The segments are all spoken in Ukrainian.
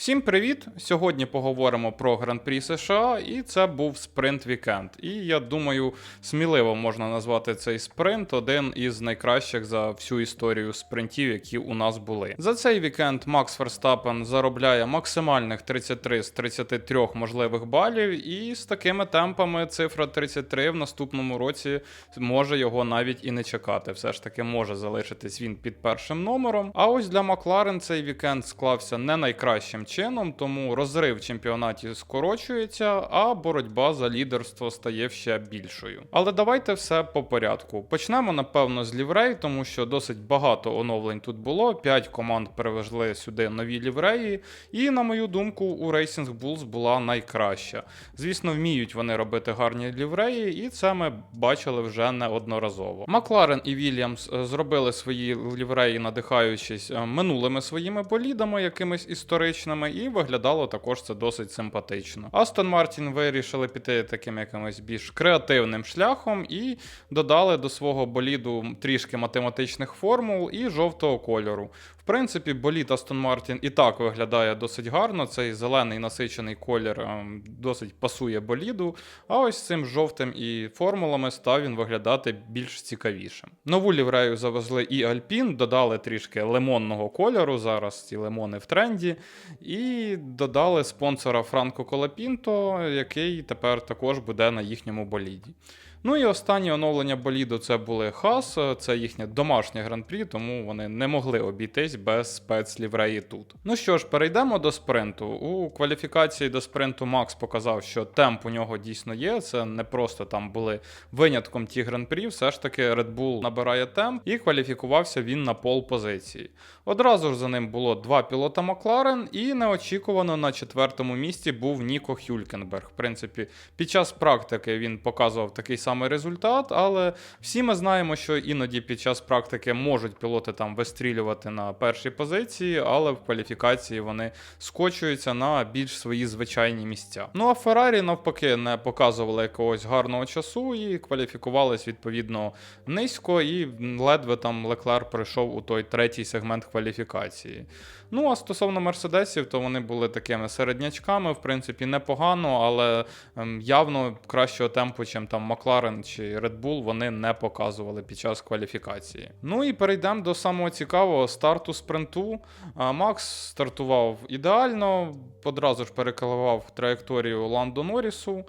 Всім привіт! Сьогодні поговоримо про Гран-прі США, і це був спринт вікенд. І я думаю, сміливо можна назвати цей спринт один із найкращих за всю історію спринтів, які у нас були. За цей вікенд Макс Ферстапен заробляє максимальних 33 з 33 можливих балів, і з такими темпами цифра 33 в наступному році може його навіть і не чекати. Все ж таки може залишитись він під першим номером. А ось для Макларен цей вікенд склався не найкращим чином, тому розрив в чемпіонаті скорочується, а боротьба за лідерство стає ще більшою. Але давайте все по порядку. Почнемо, напевно, з ліврей, тому що досить багато оновлень тут було. П'ять команд привезли сюди нові лівреї, і, на мою думку, у Racing Bulls була найкраща. Звісно, вміють вони робити гарні лівреї, і це ми бачили вже неодноразово. Макларен і Вільямс е, зробили свої лівреї, надихаючись е, минулими своїми болідами, якимись історичними, і виглядало також це досить симпатично. Астон Мартін вирішили піти таким якимось більш креативним шляхом і додали до свого боліду трішки математичних формул і жовтого кольору. Принципі, болід Астон Мартін і так виглядає досить гарно. Цей зелений насичений колір ем, досить пасує боліду. А ось цим жовтим і формулами став він виглядати більш цікавішим. Нову ліврею завезли і Альпін, додали трішки лимонного кольору. Зараз ці лимони в тренді. І додали спонсора Франко Колапінто, який тепер також буде на їхньому боліді. Ну і останнє оновлення боліду це були Хас, це їхнє домашнє гран-прі, тому вони не могли обійтись без спецлівреї тут. Ну що ж, перейдемо до спринту. У кваліфікації до спринту Макс показав, що темп у нього дійсно є. Це не просто там були винятком ті гран-прі, все ж таки Red Bull набирає темп і кваліфікувався він на пол позиції. Одразу ж за ним було два пілота Макларен, і неочікувано на четвертому місці був Ніко Хюлькенберг. В принципі, під час практики він показував такий самий результат, але всі ми знаємо, що іноді під час практики можуть пілоти там вистрілювати на першій позиції, але в кваліфікації вони скочуються на більш свої звичайні місця. Ну а Феррарі навпаки не показували якогось гарного часу і кваліфікувались відповідно низько, і ледве там Леклер прийшов у той третій сегмент кваліфікації. Ну а стосовно мерседесів, то вони були такими середнячками, в принципі, непогано, але ем, явно кращого темпу, чим там Макларен чи Red Bull, вони не показували під час кваліфікації. Ну і перейдемо до самого цікавого старту спринту. Макс стартував ідеально, одразу ж перекривав траєкторію Ландо Норрісу.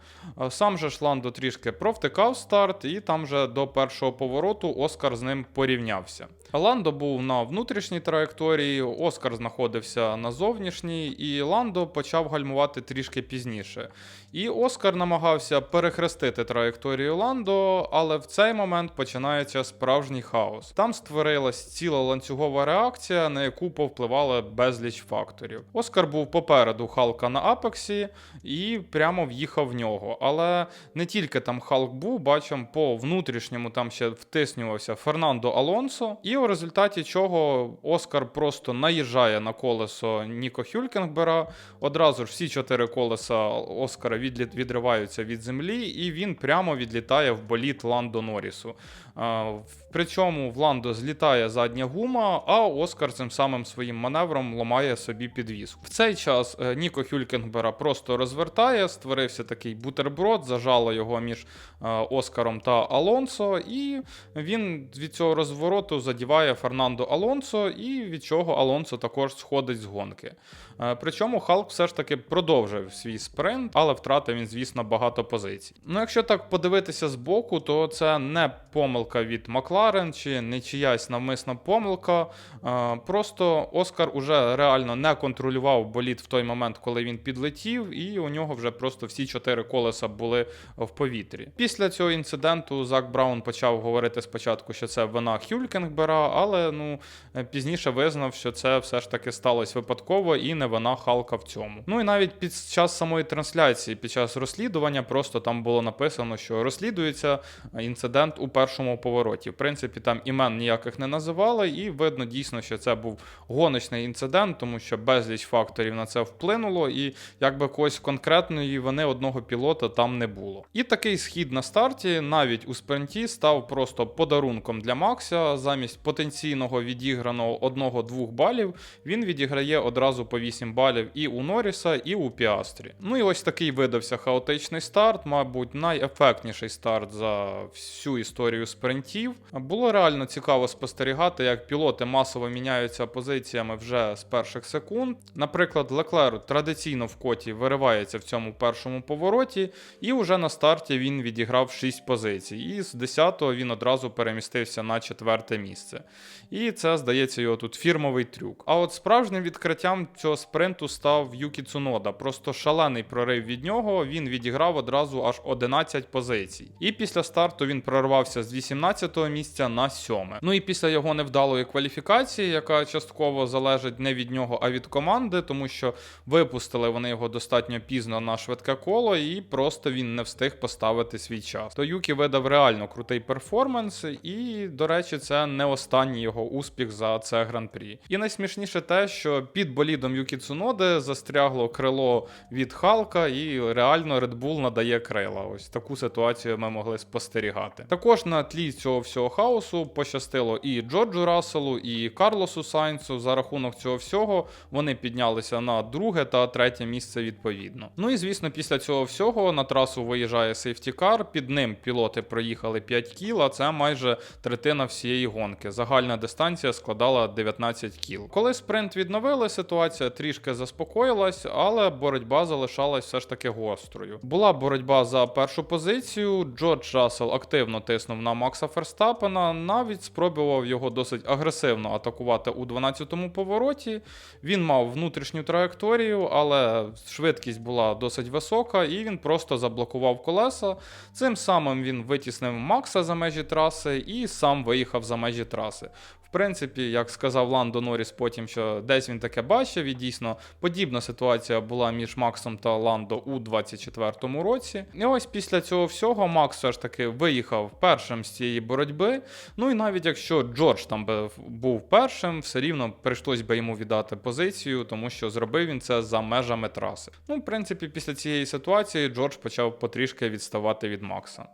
Сам же ж Ландо трішки провтикав старт, і там же до першого повороту Оскар з ним порівнявся. Ландо був на внутрішній траєкторії, Оскар знаходився на зовнішній, і Ландо почав гальмувати трішки пізніше. І Оскар намагався перехрестити траєкторію Ландо, але в цей момент починається справжній хаос. Там створилась ціла ланцюгова реакція, на яку повпливали безліч факторів. Оскар був попереду Халка на Апексі і прямо в'їхав в нього. Але не тільки там Халк був, бачимо, по внутрішньому там ще втиснювався Фернандо Алонсо. І у результаті чого Оскар просто наїжджає на колесо Ніко Хюлькенгбера. Одразу ж всі чотири колеса Оскара відлі- відриваються від землі, і він прямо відлітає в боліт Ландо Норрісу. А, в- Причому в Ландо злітає задня гума, а Оскар цим самим своїм маневром ламає собі підвіску. В цей час е, Ніко Хюлькенгбера просто розвертає, створився такий бутерброд, зажало його між е, Оскаром та Алонсо, і він від цього розвороту задіває Фернандо Алонсо, і від чого Алонсо також сходить з гонки. Е, Причому Халк все ж таки продовжив свій спринт, але втратив він, звісно, багато позицій. Ну, якщо так подивитися з боку, то це не помилка від Макларен чи не чиясь навмисна помилка. Е, Просто Оскар уже реально не контролював боліт в той момент, коли він підлетів, і у нього вже просто всі чотири колеса були в повітрі. Після цього інциденту Зак Браун почав говорити спочатку, що це вина Хюлькенгбера, але ну е, пізніше визнав, що це все ж таки сталося випадково і не вина Халка в цьому. Ну і навіть під час самої трансляції, під час розслідування, просто там було написано, що розслідується інцидент у першому повороті. В принципі, там імен ніяких не називали, і видно дійсно, що це був гоночний інцидент, тому що безліч факторів на це вплинуло. і якби когось конкретної вини одного пілота там не було. І такий схід на старті навіть у спринті став просто подарунком для Макса. Замість потенційного відіграного 1-2 балів він відіграє одразу по 8 балів і у Норріса, і у Піастрі. Ну і ось такий видався хаотичний старт, мабуть, найефектніший старт за всю історію спринтів. Було реально цікаво спостерігати, як пілоти масово міняються позиціями вже з перших секунд. Наприклад, Леклер традиційно в коті виривається в цьому першому повороті, і вже на старті він відіграв 6 позицій. І з 10-го він одразу перемістився на четверте місце. І це, здається, його тут фірмовий трюк. А от справжнім відкриттям цього спринту став Юкі Цунода. Просто шалений прорив від нього. Він відіграв одразу аж 11 позицій. І після старту він прорвався з 18-го місця на 7. Ну і після його невдалої кваліфікації, яка частково залежить не від нього, а від команди, тому що випустили вони його достатньо пізно на швидке коло, і просто він не встиг поставити свій час. То Юкі видав реально крутий перформанс, і, до речі, це не останній його успіх за це гран-прі. І найсмішніше те, що під болідом Юкі Цуноди застрягло крило від Халка, і реально Red Bull надає крила. Ось таку ситуацію ми могли спостерігати. Також на тлі цього всього хаосу пощастило і Джорджу Расселу, і Карлосу Сайнцу. За рахунок цього всього вони піднялися на друге та третє місце відповідно. Ну і звісно, після цього всього на трасу виїжджає сейфтікар. Під ним пілоти проїхали 5 кіл, а це майже третина всієї гонки. Загальна дистанція складала 19 кіл. Коли спринт відновили, ситуація трішки заспокоїлась, але боротьба залишалась все ж таки гострою. Була боротьба за першу позицію. Джордж Рассел активно тиснув на Макса Ферстапена, навіть спробував його досить агресивно атакувати у 12-му повороті. Він мав внутрішню траєкторію, але швидкість була досить висока, і він просто заблокував колеса. Цим самим він витіснив Макса за межі траси і сам виїхав за межі траси. Принципі, як сказав Ландо Норріс потім, що десь він таке бачив, і дійсно подібна ситуація була між Максом та Ландо у 24-му році. І ось після цього всього Макс все ж таки виїхав першим з цієї боротьби. Ну і навіть якщо Джордж там би був першим, все рівно прийшлось би йому віддати позицію, тому що зробив він це за межами траси. Ну, в принципі, після цієї ситуації Джордж почав потрішки відставати від Макса.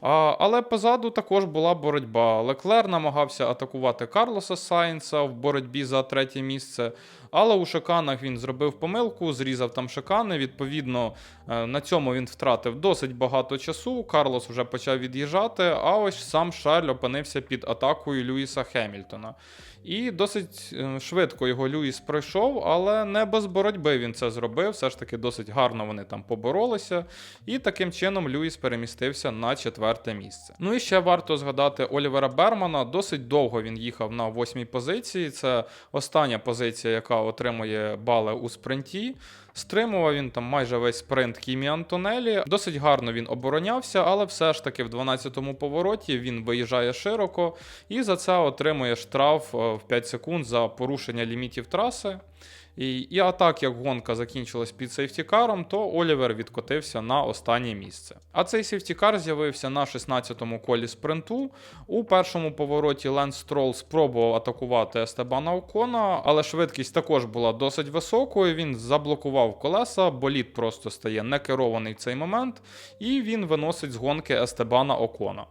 Але позаду також була боротьба. Леклер намагався атакувати Карлоса Сайнса в боротьбі за третє місце. Але у шиканах він зробив помилку, зрізав там шикани. Відповідно, е, на цьому він втратив досить багато часу. Карлос вже почав від'їжджати, а ось сам Шарль опинився під атакою Люїса Хемільтона. І досить е, швидко його Люїс пройшов, але не без боротьби він це зробив. Все ж таки досить гарно вони там поборолися. І таким чином Люїс перемістився на четверте місце. Ну і ще варто згадати Олівера Бермана. Досить довго він їхав на восьмій позиції. Це остання позиція, яка отримує бали у спринті. Стримував він там майже весь спринт Кімі Антонелі. Досить гарно він оборонявся, але все ж таки в 12-му повороті він виїжджає широко і за це отримує штраф е, в 5 секунд за порушення лімітів траси. І, і а так як гонка закінчилась під сейфтікаром, то Олівер відкотився на останнє місце. А цей сейфтікар з'явився на 16-му колі спринту. У першому повороті Ленс Строл спробував атакувати Естебана Окона, але швидкість також була досить високою. Він заблокував колеса, болід просто стає некерований в цей момент, і він виносить з гонки Естебана Окона.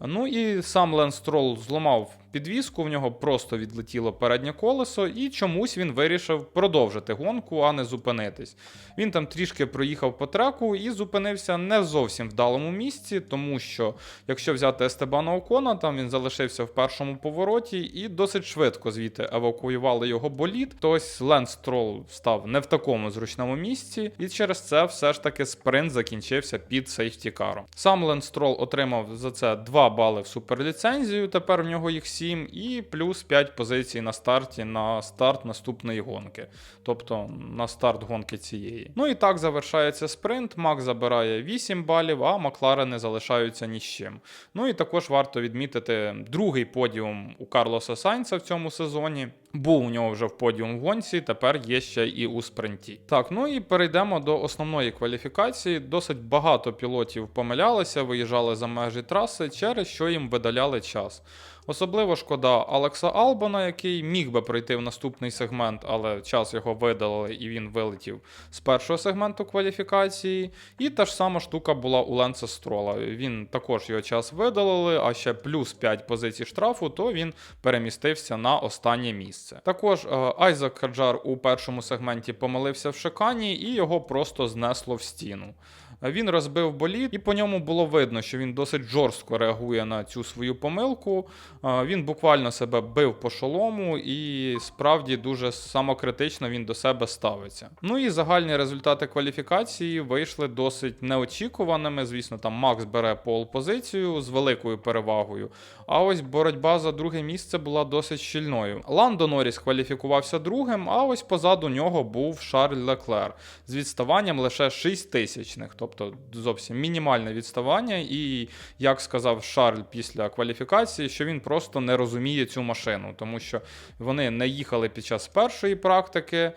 Ну і сам Ленс Строл зламав підвіску, в нього просто відлетіло переднє колесо, і чомусь він вирішив продовжити гонку, а не зупинитись. Він там трішки проїхав по треку і зупинився не в зовсім вдалому місці, тому що, якщо взяти Естебана Окона, там він залишився в першому повороті і досить швидко звідти евакуювали його болід. То ось Ленс Строл став не в такому зручному місці, і через це все ж таки спринт закінчився під сейфтікаром. Сам Ленс Строл отримав за це 2 бали в суперліцензію, тепер в нього їх 7, і плюс 5 позицій на старті на старт наступної гонки, тобто на старт гонки цієї. Ну і так завершається спринт. Мак забирає 8 балів, а Макларени залишаються ні з чим. Ну і також варто відмітити другий подіум у Карлоса Сайнца в цьому сезоні. Був у нього вже в подіум в гонці, тепер є ще і у спринті. Так, ну і перейдемо до основної кваліфікації. Досить багато пілотів помилялися, виїжджали за межі траси, через що їм видаляли час. Особливо шкода Алекса Албона, який міг би пройти в наступний сегмент, але час його видалили і він вилетів з першого сегменту кваліфікації. І та ж сама штука була у Ленса Строла. Він також його час видалили, а ще плюс 5 позицій штрафу, то він перемістився на останнє місце. Також е, Айзек Хаджар у першому сегменті помилився в шикані і його просто знесло в стіну. Він розбив болід, і по ньому було видно, що він досить жорстко реагує на цю свою помилку. Він буквально себе бив по шолому, і справді дуже самокритично він до себе ставиться. Ну і загальні результати кваліфікації вийшли досить неочікуваними. Звісно, там Макс бере пол позицію з великою перевагою. А ось боротьба за друге місце була досить щільною. Ландо Норріс кваліфікувався другим, а ось позаду нього був Шарль Леклер з відставанням лише 6 тисячних, тобто зовсім мінімальне відставання. І як сказав Шарль після кваліфікації, що він просто не розуміє цю машину, тому що вони не їхали під час першої практики,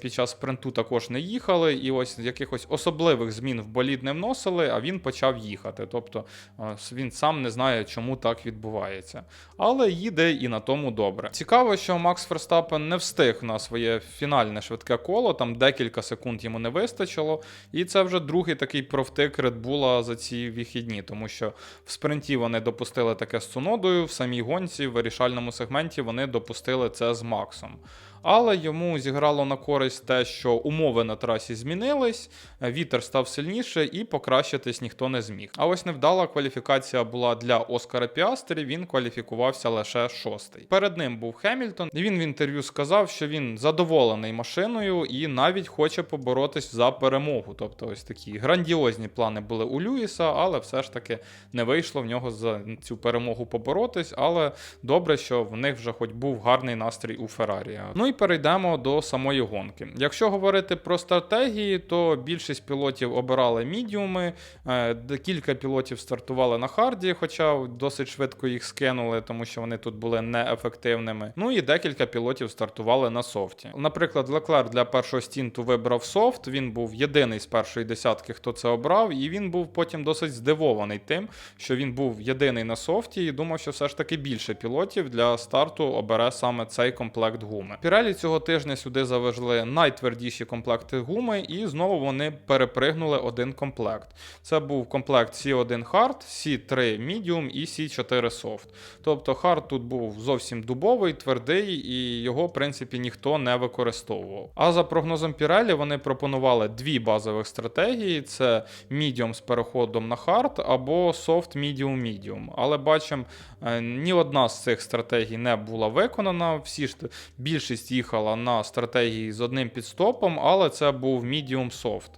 під час спринту також не їхали, і ось якихось особливих змін в болід не вносили, а він почав їхати. Тобто е, він сам не знає, чому так відбувається. Але їде і на тому добре. Цікаво, що Макс Ферстапен не встиг на своє фінальне швидке коло, там декілька секунд йому не вистачило. І це вже другий такий провтик Bull за ці вихідні, тому що в спринті вони допустили таке з Цунодою, в самій гонці, в вирішальному сегменті вони допустили це з Максом. Але йому зіграло на користь те, що умови на трасі змінились, вітер став сильніше і покращитись ніхто не зміг. А ось невдала кваліфікація була для Оскара Піастері, він кваліфікувався лише шостий. Перед ним був Хемільтон. і Він в інтерв'ю сказав, що він задоволений машиною і навіть хоче поборотись за перемогу. Тобто, ось такі грандіозні плани були у Люїса, але все ж таки не вийшло в нього за цю перемогу поборотись. Але добре, що в них вже хоч був гарний настрій у Феррарі. Ну і перейдемо до самої гонки. Якщо говорити про стратегії, то більшість пілотів обирали мідіуми, е, кілька пілотів стартували на харді, хоча досить швидко їх скинули, тому що вони тут були неефективними. Ну і декілька пілотів стартували на софті. Наприклад, Леклер для першого стінту вибрав софт. Він був єдиний з першої десятки, хто це обрав, і він був потім досить здивований тим, що він був єдиний на софті, і думав, що все ж таки більше пілотів для старту обере саме цей комплект гуми. Пірелі цього тижня сюди завезли найтвердіші комплекти гуми, і знову вони перепригнули один комплект. Це був комплект C1 Hard, C3 Medium і C4 Soft. Тобто Hard тут був зовсім дубовий, твердий, і його, в принципі, ніхто не використовував. А за прогнозом Pirelli вони пропонували дві базових стратегії: це Medium з переходом на Hard або Soft Medium Medium. Але бачимо, е, ні одна з цих стратегій не була виконана. Всі ж більшість їхала на стратегії з одним підстопом, але це був Medium Soft.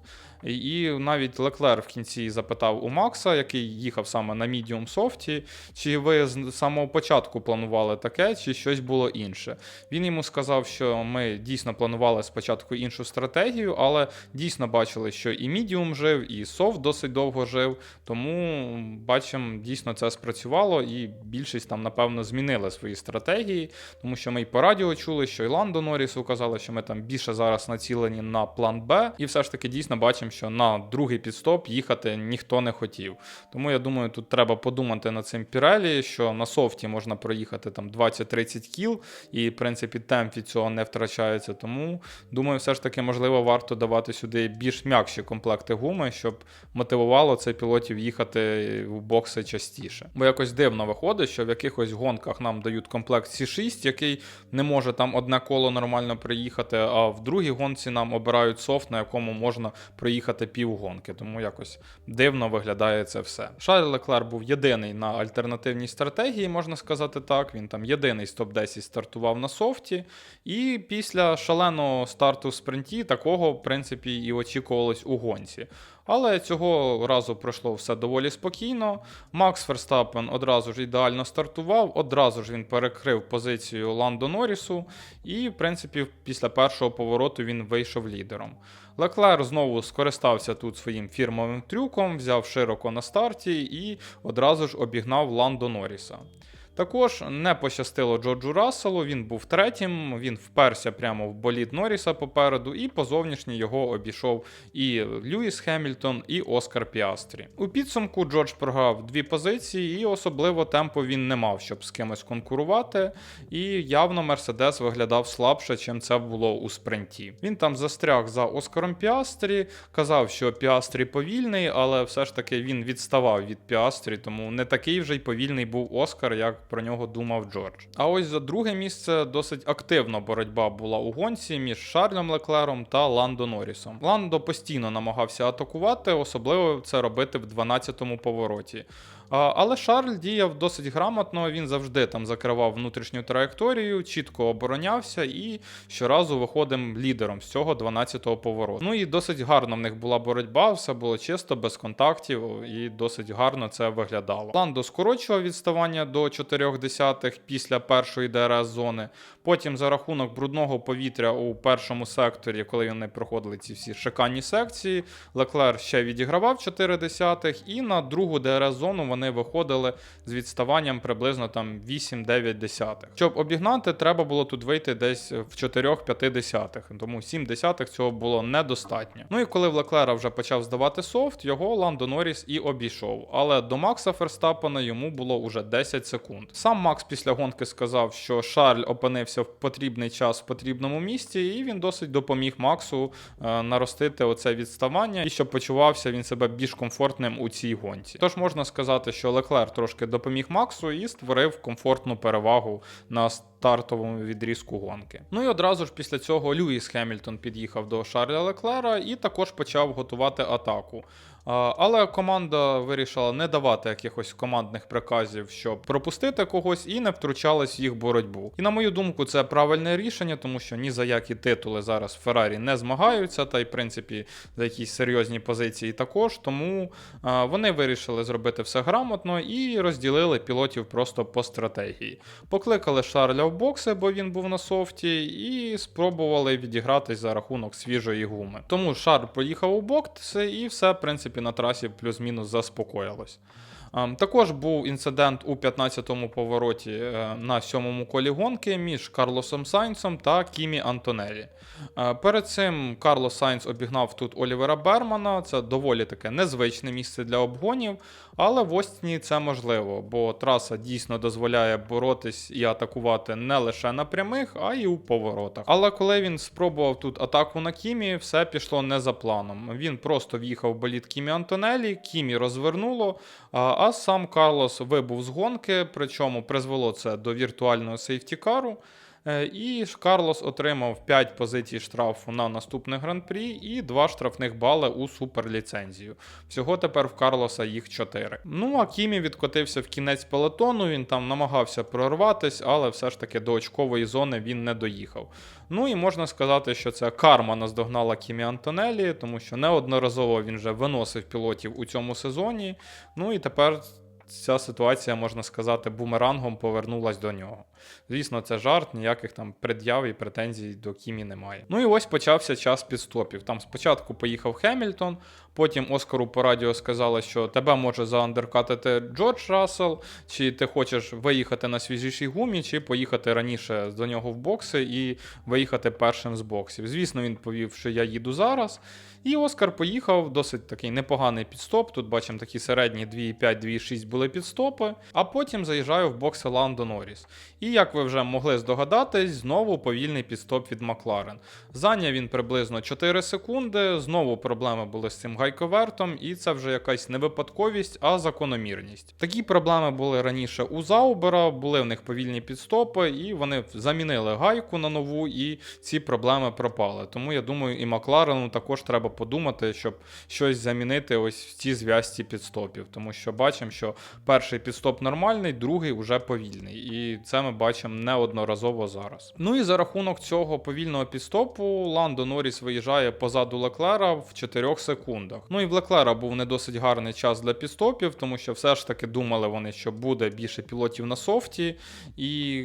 І навіть Леклер в кінці запитав у Макса, який їхав саме на Medium софті, чи ви з самого початку планували таке, чи щось було інше. Він йому сказав, що ми дійсно планували спочатку іншу стратегію, але дійсно бачили, що і Medium жив, і софт досить довго жив. Тому бачимо, дійсно це спрацювало, і більшість там, напевно, змінили свої стратегії, тому що ми і по радіо чули, що і Ландо Норрісу казали, що ми там більше зараз націлені на план Б, і все ж таки дійсно бачимо що на другий підстоп їхати ніхто не хотів. Тому я думаю, тут треба подумати над цим Пірелі, що на софті можна проїхати там 20-30 кіл, і в принципі темп від цього не втрачається. Тому думаю, все ж таки можливо варто давати сюди більш м'якші комплекти гуми, щоб мотивувало це пілотів їхати в бокси частіше. Бо якось дивно виходить, що в якихось гонках нам дають комплект C6, який не може там одне коло нормально приїхати, а в другій гонці нам обирають софт, на якому можна проїхати проїхати півгонки, тому якось дивно виглядає це все. Шарль Леклер був єдиний на альтернативній стратегії, можна сказати так. Він там єдиний з топ-10 стартував на софті. І після шаленого старту в спринті такого, в принципі, і очікувалось у гонці. Але цього разу пройшло все доволі спокійно. Макс Ферстапен одразу ж ідеально стартував, одразу ж він перекрив позицію Ландо Норрісу, і, в принципі, після першого повороту він вийшов лідером. Леклер знову скористався тут своїм фірмовим трюком, взяв широко на старті і одразу ж обігнав Ландо Норріса. Також не пощастило Джорджу Расселу, він був третім, він вперся прямо в боліт Норріса попереду, і по зовнішній його обійшов і Льюіс Хемільтон, і Оскар Піастрі. У підсумку Джордж програв дві позиції, і особливо темпу він не мав, щоб з кимось конкурувати. І явно Мерседес виглядав слабше, чим це було у спринті. Він там застряг за Оскаром Піастрі, казав, що Піастрі повільний, але все ж таки він відставав від Піастрі, тому не такий вже й повільний був Оскар, як про нього думав Джордж. А ось за друге місце досить активна боротьба була у гонці між Шарлем Леклером та Ландо Норрісом. Ландо постійно намагався атакувати, особливо це робити в 12-му повороті. Але Шарль діяв досить грамотно, він завжди там закривав внутрішню траєкторію, чітко оборонявся і щоразу виходив лідером з цього 12-го повороту. Ну і досить гарно в них була боротьба, все було чисто, без контактів, і досить гарно це виглядало. Ландо скорочував відставання до 4 десятих після першої ДРС зони. Потім за рахунок брудного повітря у першому секторі, коли вони проходили ці всі шиканні секції, Леклер ще відігравав 4 десятих, і на другу ДРС зону вони виходили з відставанням приблизно там 8-9 десятих. Щоб обігнати, треба було тут вийти десь в 4-5 десятих, тому 7 десятих цього було недостатньо. Ну і коли в Леклера вже почав здавати софт, його Ландо Норріс і обійшов. Але до Макса Ферстапена йому було уже 10 секунд. Сам Макс після гонки сказав, що Шарль опинився в потрібний час в потрібному місці, і він досить допоміг Максу е, наростити оце відставання і щоб почувався він себе більш комфортним у цій гонці. Тож можна сказати, що Леклер трошки допоміг Максу і створив комфортну перевагу на стартовому відрізку гонки. Ну і одразу ж після цього Льюіс Хемільтон під'їхав до Шарля Леклера і також почав готувати атаку. Але команда вирішила не давати якихось командних приказів, щоб пропустити когось і не втручалась в їх боротьбу. І на мою думку, це правильне рішення, тому що ні за які титули зараз Феррарі не змагаються, та й в принципі за якісь серйозні позиції також. Тому вони вирішили зробити все грамотно і розділили пілотів просто по стратегії. Покликали Шарля в бокси, бо він був на софті, і спробували відігратись за рахунок свіжої гуми. Тому Шар поїхав у бокси, і все, в принципі, на трасі плюс-мінус заспокоїлось. Ем, Також був інцидент у 15-му повороті е, на сьомому колі гонки між Карлосом Сайнсом та Кімі Антонелі. Е, Перед цим Карлос Сайнс обігнав тут Олівера Бермана. Це доволі таке незвичне місце для обгонів, але в Остіні це можливо, бо траса дійсно дозволяє боротись і атакувати не лише на прямих, а й у поворотах. Але коли він спробував тут атаку на Кімі, все пішло не за планом. Він просто в'їхав в боліт Кімі Антонелі, Кімі розвернуло. А сам Карлос вибув з гонки, причому призвело це до віртуального сейфтікару. Е, І Карлос отримав 5 позицій штрафу на наступне гран-прі і 2 штрафних бали у суперліцензію. Всього тепер в Карлоса їх 4. Ну а Кімі відкотився в кінець пелотону, він там намагався прорватись, але все ж таки до очкової зони він не доїхав. Ну і можна сказати, що це карма наздогнала Кімі Антонелі, тому що неодноразово він вже виносив пілотів у цьому сезоні. Ну і тепер ця ситуація, можна сказати, бумерангом повернулась до нього. Звісно, це жарт, ніяких там пред'яв і претензій до Кімі немає. Ну і ось почався час підстопів. Там спочатку поїхав Хемільтон, потім Оскару по радіо сказали, що тебе може заандеркатити Джордж Рассел, чи ти хочеш виїхати на свіжішій гумі, чи поїхати раніше до нього в бокси і виїхати першим з боксів. Звісно, він повів, що я їду зараз. І Оскар поїхав, досить такий непоганий підстоп. Тут бачимо такі середні 2,5, 2,6 були підстопи. А потім заїжджаю в бокси Ландо Норріс. І як ви вже могли здогадатись, знову повільний підстоп від Макларен. Зайняв він приблизно 4 секунди. Знову проблеми були з цим гайковертом, і це вже якась не випадковість, а закономірність. Такі проблеми були раніше у Заубера, були в них повільні підстопи, і вони замінили гайку на нову, і ці проблеми пропали. Тому я думаю, і Макларену також треба подумати, щоб щось замінити ось в цій зв'язці підстопів. Тому що бачимо, що перший підстоп нормальний, другий вже повільний. І це ми бачимо неодноразово зараз. Ну і за рахунок цього повільного підстопу Ландо Норріс виїжджає позаду Леклера в 4 секундах. Ну і в Леклера був не досить гарний час для підстопів, тому що все ж таки думали вони, що буде більше пілотів на софті, і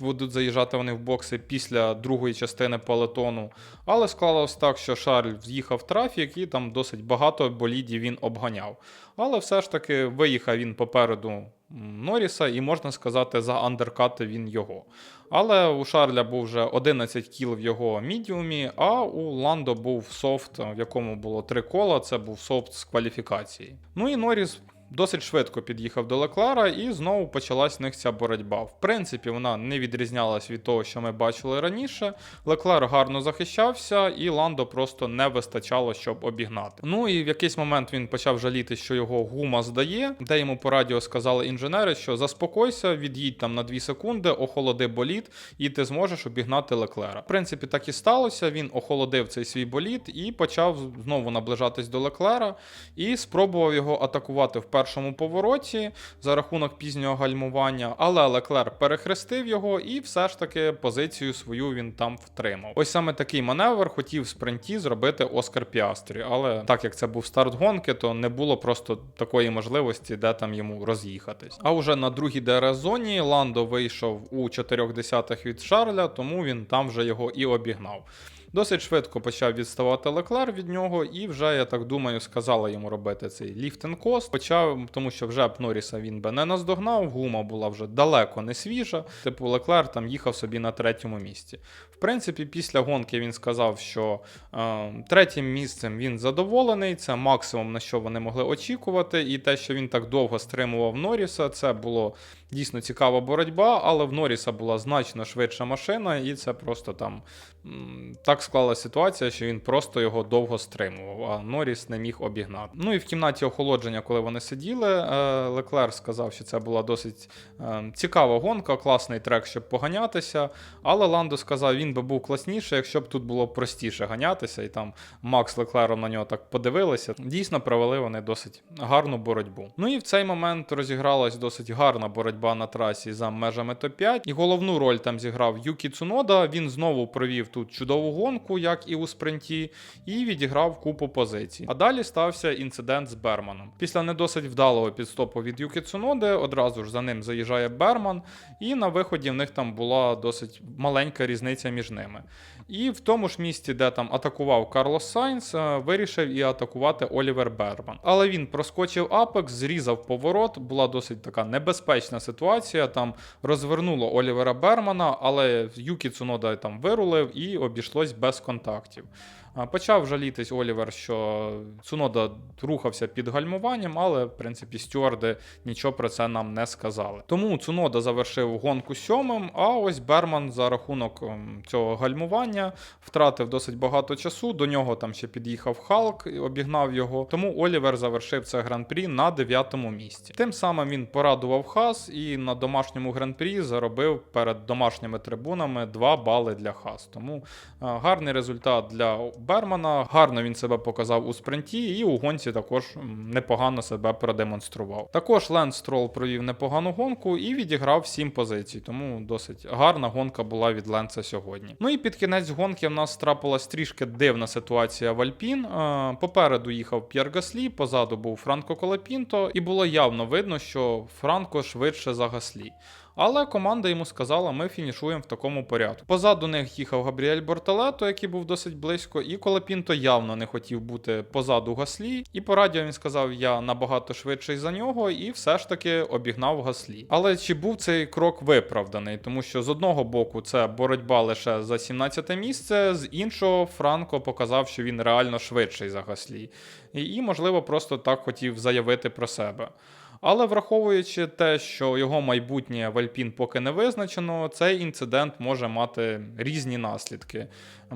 будуть заїжджати вони в бокси після другої частини пелетону. Але склалось так, що Шарль в'їхав в трафік і там досить багато болідів він обганяв. Але все ж таки виїхав він попереду Норріса, і можна сказати, за андеркати він його. Але у Шарля був вже 11 кіл в його мідіумі, а у Ландо був софт, в якому було три кола. Це був софт з кваліфікації. Ну і Норріс досить швидко під'їхав до Леклера, і знову почалась в них ця боротьба. В принципі, вона не відрізнялась від того, що ми бачили раніше. Леклер гарно захищався, і Ландо просто не вистачало, щоб обігнати. Ну і в якийсь момент він почав жаліти, що його гума здає, де йому по радіо сказали інженери, що заспокойся, від'їдь там на 2 секунди, охолоди боліт, і ти зможеш обігнати Леклера. В принципі, так і сталося. Він охолодив цей свій боліт і почав знову наближатись до Леклера і спробував його атакувати в першому повороті за рахунок пізнього гальмування, але Леклер перехрестив його і все ж таки позицію свою він там втримав. Ось саме такий маневр хотів в спринті зробити Оскар Піастрі, але так як це був старт гонки, то не було просто такої можливості, де там йому роз'їхатись. А вже на другій ДРС зоні Ландо вийшов у 4 десятих від Шарля, тому він там вже його і обігнав. Досить швидко почав відставати Леклер від нього, і вже, я так думаю, сказали йому робити цей ліфтинг кост. Почав, тому що вже б Норріса він би не наздогнав, гума була вже далеко не свіжа. Типу, Леклер там їхав собі на третьому місці. В принципі, після гонки він сказав, що е, третім місцем він задоволений. Це максимум на що вони могли очікувати. І те, що він так довго стримував Норріса, це було дійсно цікава боротьба, але в Норріса була значно швидша машина, і це просто там так склалася ситуація, що він просто його довго стримував, а Норріс не міг обігнати. Ну і в кімнаті охолодження, коли вони сиділи, е, Леклер сказав, що це була досить е, цікава гонка, класний трек, щоб поганятися. Але Ландо сказав, він би був класніше, якщо б тут було простіше ганятися, і там Макс Леклером на нього так подивилися. Дійсно провели вони досить гарну боротьбу. Ну і в цей момент розігралась досить гарна боротьба на трасі за межами топ-5. І головну роль там зіграв Юкі Цунода. Він знову провів тут чудову гонку, як і у спринті, і відіграв купу позицій. А далі стався інцидент з Берманом. Після не досить вдалого підстопу від Юкі Цуноди, одразу ж за ним заїжджає Берман, і на виході в них там була досить маленька різниця між ними. І в тому ж місці, де там атакував Карлос Сайнс, е, вирішив і атакувати Олівер Берман. Але він проскочив Апекс, зрізав поворот. Була досить така небезпечна ситуація. Там розвернуло Олівера Бермана, але Юкі Цунода там вирулив і обійшлось без контактів. Почав жалітись Олівер, що Цунода рухався під гальмуванням, але в принципі стюарди нічого про це нам не сказали. Тому Цунода завершив гонку сьомим, а ось Берман за рахунок ем, цього гальмування втратив досить багато часу. До нього там ще під'їхав Халк, обігнав його. Тому Олівер завершив це гран-прі на дев'ятому місці. Тим самим він порадував Хас і на домашньому гран-прі заробив перед домашніми трибунами 2 бали для Хас. Тому е, гарний результат для Бермана. Гарно він себе показав у спринті, і у гонці також непогано себе продемонстрував. Також Ленс Строл провів непогану гонку і відіграв 7 позицій, тому досить гарна гонка була від Ленса сьогодні. Ну і під кінець гонки в нас трапилась трішки дивна ситуація в Альпін. Е, Попереду їхав П'єр Гаслі, позаду був Франко Колепінто, і було явно видно, що Франко швидше за Гаслі. Але команда йому сказала, ми фінішуємо в такому порядку. Позаду них їхав Габріель Бортолето, який був досить близько, і Колепінто явно не хотів бути позаду Гаслі. І по радіо він сказав, я набагато швидший за нього, і все ж таки обігнав Гаслі. Але чи був цей крок виправданий? Тому що з одного боку це боротьба лише за 17 місце, з іншого Франко показав, що він реально швидший за Гаслі. І можливо, просто так хотів заявити про себе. Але враховуючи те, що його майбутнє в Альпін поки не визначено, цей інцидент може мати різні наслідки.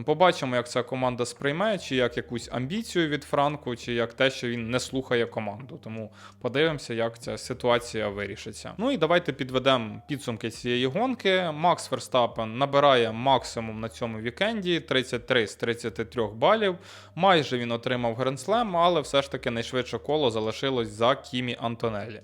Побачимо, як ця команда сприйме, чи як якусь амбіцію від Франку, чи як те, що він не слухає команду. Тому подивимося, як ця ситуація вирішиться. Ну і давайте підведемо підсумки цієї гонки. Макс Верстапен набирає максимум на цьому вікенді 33 з 33 балів. Майже він отримав гренслем, але все ж таки найшвидше коло залишилось за Кімі Антонелі. Е,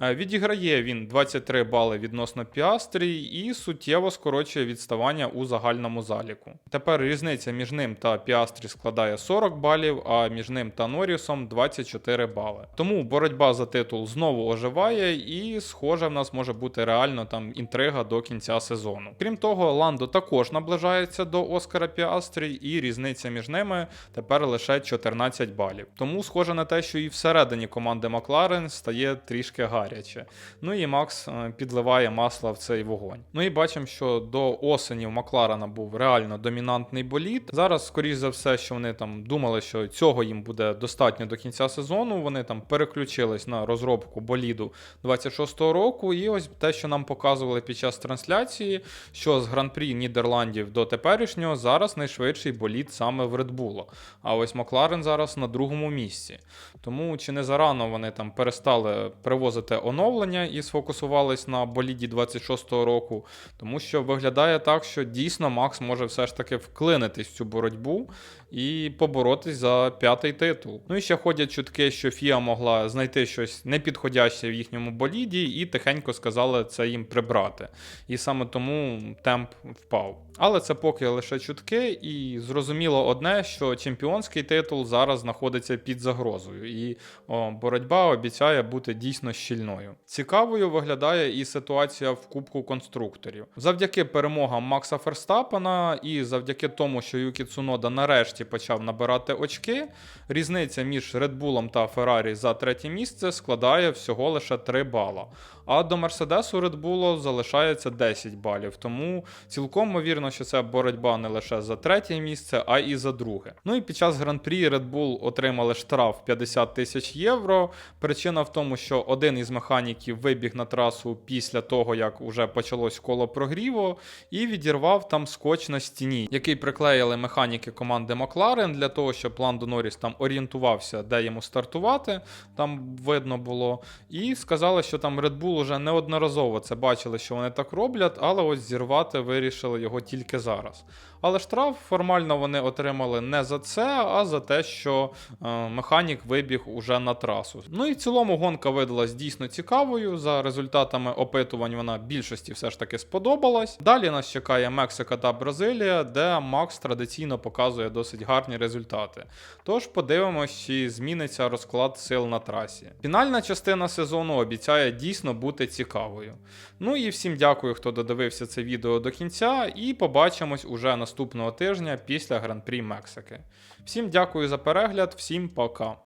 Відіграє він 23 бали відносно Піастрі і суттєво скорочує відставання у загальному заліку. Тепер різниця між ним та Піастрі складає 40 балів, а між ним та Норрісом 24 бали. Тому боротьба за титул знову оживає, і схоже, в нас може бути реально там інтрига до кінця сезону. Крім того, Ландо також наближається до Оскара Піастрі, і різниця між ними тепер лише 14 балів. Тому схоже на те, що і всередині команди Макларен стає трішки гаряче. Ну і Макс е, підливає масла в цей вогонь. Ну і бачимо, що до осені в Макларена був реально домінантний болід. Зараз, скоріш за все, що вони там думали, що цього їм буде достатньо до кінця сезону. Вони там переключились на розробку боліду 26-го року. І ось те, що нам показували під час трансляції, що з гран-прі Нідерландів до теперішнього зараз найшвидший болід саме в Bull. А ось Макларен зараз на другому місці. Тому чи не зарано вони там перестали привозити оновлення і сфокусувались на боліді 26-го року, тому що виглядає так, що дійсно Макс може все ж таки вклинитись в цю боротьбу і поборотись за п'ятий титул. Ну і ще ходять чутки, що Фіа могла знайти щось непідходяще в їхньому боліді, і тихенько сказали це їм прибрати. І саме тому темп впав. Але це поки лише чутки, і зрозуміло одне, що чемпіонський титул зараз знаходиться під загрозою, і о, боротьба обіцяє бути дійсно щільною. Цікавою виглядає і ситуація в Кубку конструкторів. Завдяки перемогам Макса Ферстапена і завдяки тому, що Юкі Цунода нарешті почав набирати очки, різниця між Red Bull та Феррарі за третє місце складає всього лише 3 бала. А до Мерседесу Red Bull залишається 10 балів. Тому цілком ймовірно, що це боротьба не лише за третє місце, а і за друге. Ну і під час гран-прі Red Bull отримали штраф 50 тисяч євро. Причина в тому, що один із механіків вибіг на трасу після того, як уже почалось коло прогріву, і відірвав там скотч на стіні, який приклеїли механіки команди Макларен для того, щоб Ландо Норріс там орієнтувався, де йому стартувати. Там видно було. І сказали, що там Red Bull уже неодноразово це бачили, що вони так роблять, але ось зірвати вирішили його тільки зараз. Але штраф формально вони отримали не за це, а за те, що е, механік вибіг уже на трасу. Ну і в цілому гонка видалась дійсно цікавою. За результатами опитувань вона більшості все ж таки сподобалась. Далі нас чекає Мексика та Бразилія, де Макс традиційно показує досить гарні результати. Тож подивимось, чи зміниться розклад сил на трасі. Фінальна частина сезону обіцяє дійсно бути цікавою. Ну і всім дякую, хто додивився це відео до кінця, і побачимось уже наступного тижня після Гран-прі Мексики. Всім дякую за перегляд, всім пока.